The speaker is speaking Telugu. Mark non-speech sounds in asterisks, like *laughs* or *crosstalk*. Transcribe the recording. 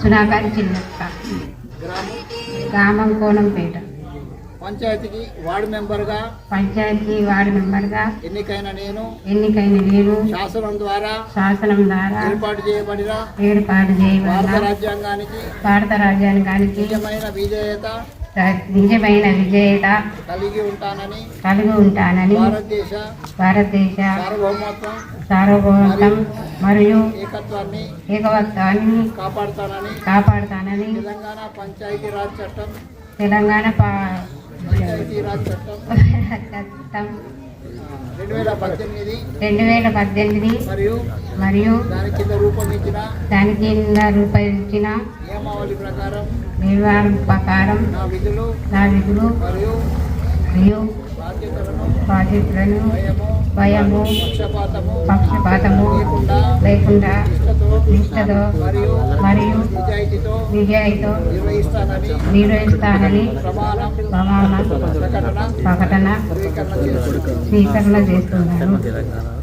సునాకారి చిన్నక్క గ్రామం కోణంపేట పంచాయతీకి వార్డు మెంబర్గా పంచాయతీ వార్డు మెంబర్గా ఎన్నికైన నేను ఎన్నికైన నేను శాసనం ద్వారా శాసనం ద్వారా ఏర్పాటు చేయబడిన ఏర్పాటు భారత చేయబడిన రాజ్యాంగానికి భారత రాజ్యాంగానికి నిజమైన విధేయత నిజమైన విజేత కలిగి ఉంటానని కలిగి ఉంటానని భారతదేశ భారతదేశ సార్వభౌమత్వం సార్వభౌమత్వం మరియు ఏకత్వాన్ని ఏకవత్వాన్ని కాపాడుతానని కాపాడుతానని తెలంగాణ పంచాయతీరాజ్ చట్టం తెలంగాణ పా- పంచాయతీరాజ్ చట్టం చట్టం *laughs* రెండు వేల పద్దెనిమిది రెండు వేల పద్దెనిమిది మరియు దాని కింద రూపొందించిన నియమావళి ప్రకారం నిర్వహణ ప్రకారం నా విధులు మరియు బాధ్యతలను భయము పక్షపాతము లేకుండా నిష్టతో మరియు విజయతో నిర్వహిస్తానని ప్రమాణ ప్రకటన స్వీకరణ చేస్తున్నారు